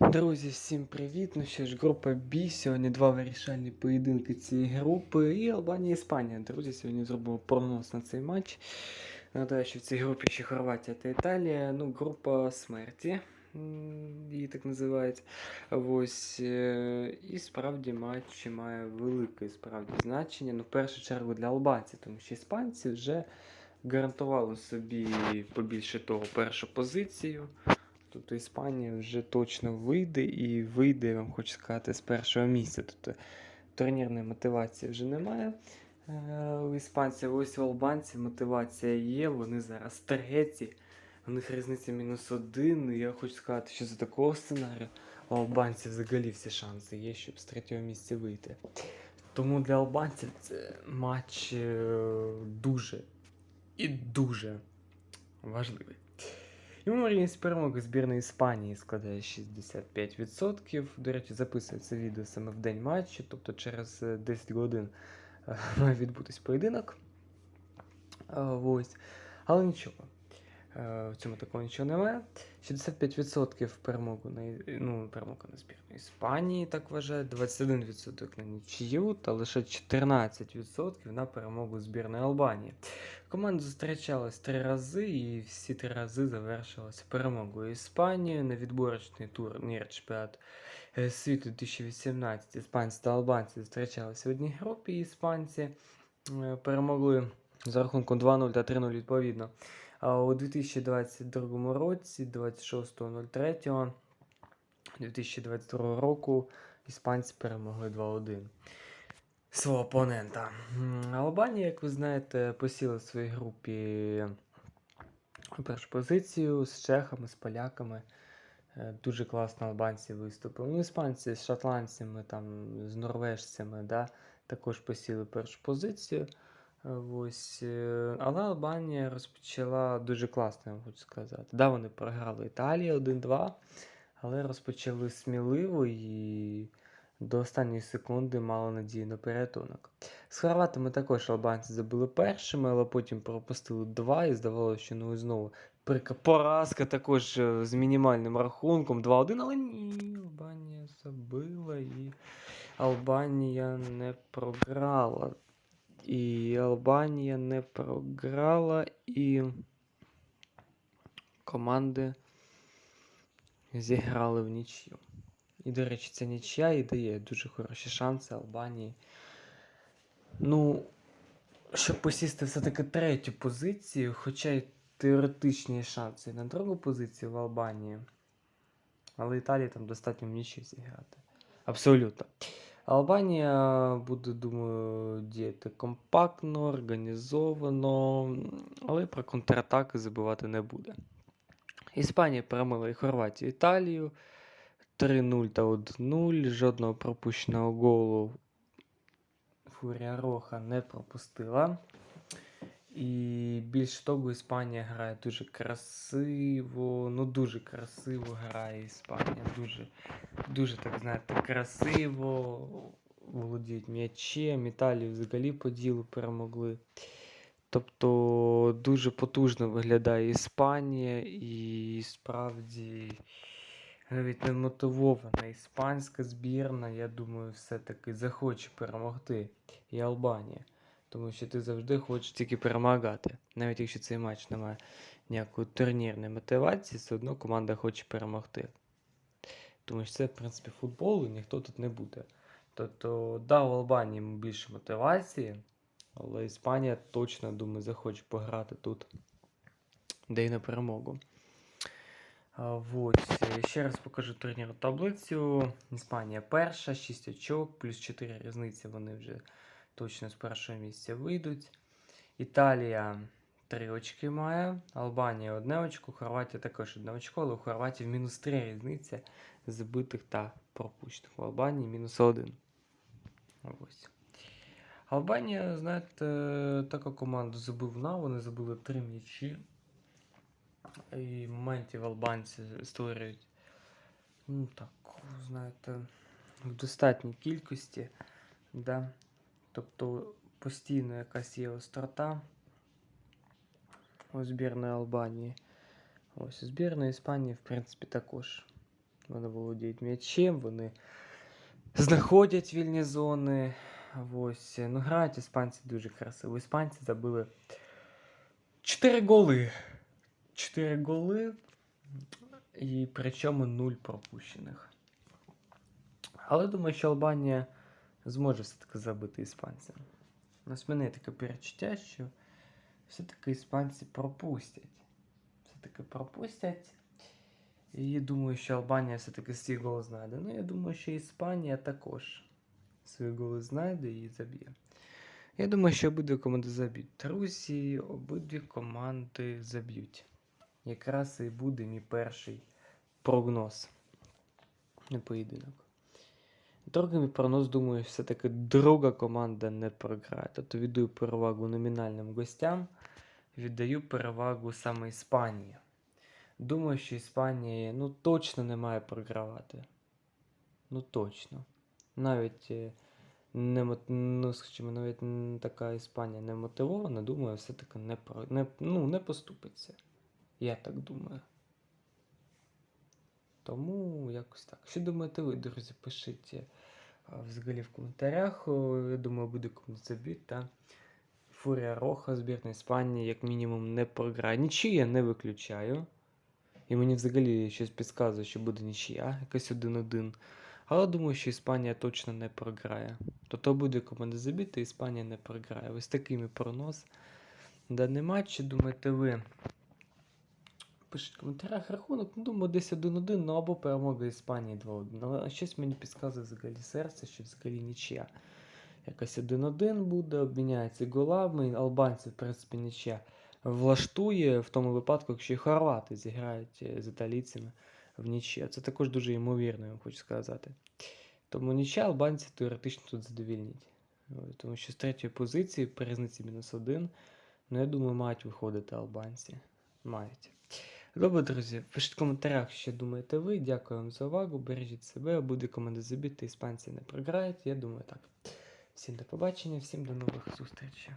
Друзі, всім привіт! Ну що ж, група Б. Сьогодні два вирішальні поєдинки цієї групи. І Албанія, і Іспанія. Друзі, сьогодні зробимо прогноз на цей матч. Нагадаю, що в цій групі ще Хорватія та Італія. Ну, група смерті. Її так називають. Ось. е, І справді матч має велике справді значення. Ну, в першу чергу для албанців, тому що іспанці вже гарантували собі побільше того першу позицію. Тобто Іспанія вже точно вийде і вийде, я вам хочу сказати, з першого місця. Тобто турнірної мотивації вже немає. е, У іспанців, ось у албанців мотивація є, вони зараз треті. У них різниця мінус один. Я хочу сказати, що за такого сценарію у албанців взагалі всі шанси є, щоб з третього місця вийти. Тому для албанців це матч е, дуже і дуже важливий. Ймовірність перемоги збірної Іспанії складає 65%. До речі, записується відео саме в день матчу, тобто через е, 10 годин е, має відбутись поєдинок. Е, Ось. Але нічого. Е, В цьому такого нічого немає. 65% перемогу на, ну, перемога на збірну Іспанії, так вважаю, 21% на нічию та лише 14% на перемогу збірної Албанії. Команда зустрічалась три рази, і всі три рази завершилася перемогою Іспанії на відборочний турнір чемпіонат е, світу 2018. Іспанці та албанці зустрічалися в одній групі. Іспанці е, перемогли за рахунком 2-0 та 3-0 відповідно. У 2022 році, 26.03 2022 року, іспанці перемогли 2-1 свого опонента. Албанія, як ви знаєте, посіла в своїй групі першу позицію з чехами, з поляками. Е, Дуже класно албанці виступили. Ну, іспанці з шотландцями, там, з норвежцями, да, також посіли першу позицію. Ось, е, але Албанія розпочала дуже класно, я хочу сказати. Да, вони програли Італії 1-2, але розпочали сміливо і до останньої секунди мали надію на порятунок. З хорватами також албанці забили першими, але потім пропустили два і здавалося, що ну і знову поразка також е, з мінімальним рахунком 2-1, але ні, Албанія забила і Албанія не програла. І Албанія не програла, і команди зіграли в нічю. І, до речі, ця нічия і дає дуже хороші шанси Албанії. Ну, щоб посісти все-таки третю позицію, хоча й теоретичні шанси на другу позицію в Албанії. Але Італії там достатньо в нічі зіграти. Абсолютно. Албанія буде, думаю, діяти компактно, організовано, але про контратаки забувати не буде. Іспанія перемила і Хорватію, Італію. 3-0 та 1-0. Жодного пропущеного голу Фурія Роха не пропустила. І більш того, Іспанія грає дуже красиво. Ну, дуже красиво грає Іспанія. Дуже, дуже так знаєте, красиво. Володіють м'ячем. Італію взагалі по ділу перемогли. Тобто дуже потужно виглядає Іспанія і справді навіть немотивована іспанська збірна, я думаю, все-таки захоче перемогти і Албанія. Тому що ти завжди хочеш тільки перемагати. Навіть якщо цей матч не має ніякої турнірної мотивації, все одно команда хоче перемогти. Тому що це, в принципі, футбол, і ніхто тут не буде. Тобто, да, у Албанії більше мотивації, але Іспанія точно, думаю, захоче пограти тут, де й на перемогу. Ось, е, ще раз покажу турнірну таблицю. Іспанія перша, 6 очок, плюс 4 різниці вони вже точно з першого місця вийдуть. Італія 3 очки має, Албанія 1 очко, Хорватія також 1 очко, але у Хорватії мінус 3 різниця забитих та пропущених. У Албанії мінус 1. Ось. Албанія, знаєте, така команда забив на, вони забили 3 м'ячі. І моментів албанці створюють, ну так, знаєте, в достатній кількості. Да? Тобто постійно якась є острота у збірної Албанії. Ось у збірної Іспанії, в принципі, також Вони володіють м'ячем, вони знаходять вільні зони. Ось. Ну, грають іспанці дуже красиво. Іспанці забили 4 голи. 4 голи. І причому 0 пропущених. Але думаю, що Албанія зможе все-таки забити іспанцям. У нас мене таке перечуття, що все-таки іспанці пропустять. Все-таки пропустять. І думаю, що Албанія все-таки свій гол знайде. Ну, я думаю, що Іспанія також свої голи знайде і заб'є. Я думаю, що обидві команди заб'ють. Друзі, обидві команди заб'ють. Якраз і буде мій перший прогноз на поєдинок. Мій прогноз, думаю, все-таки друга команда не програє. Тобто віддаю перевагу номінальним гостям, віддаю перевагу саме Іспанії. Думаю, що Іспанія ну, точно не має програвати. Ну точно. Навіть е, не, ну, скажімо, навіть така Іспанія не мотивована, думаю, все-таки не, не, ну, не поступиться. Я так думаю. Тому якось так. Що думаєте ви, друзі, пишіть е, взагалі в коментарях. Я думаю, буде комусь забіт, та Фурія Роха, збірна Іспанії, як мінімум, не програє. Нічию я не виключаю. І мені взагалі щось підказує, що буде нічия, якась 1-1. Але думаю, що Іспанія точно не програє. Тобто буде команда забіта, Іспанія не програє. Ось такий мій прогноз. Даний матч, думаєте ви? Пишіть в коментарях рахунок, ну думаю, десь 1-1, ну або перемога Іспанії 2-1. Але щось мені підказує взагалі серце, що взагалі нічия. Якось 1-1 буде, обміняється голами. Албанці, в принципі, нічия влаштує в тому випадку, якщо і хорвати зіграють е, з італійцями в нічия. Це також дуже ймовірно, я вам хочу сказати. Тому нічия албанці теоретично тут задовільнять. Тому що з третьої позиції при різниці мінус один, ну я думаю, мають виходити албанці. Мають. Добре, друзі, пишіть в коментарях, що думаєте ви. Дякую вам за увагу. Бережіть себе, буде команда забіти, іспанці не програють. Я думаю так. Всім до побачення, всім до нових зустрічей.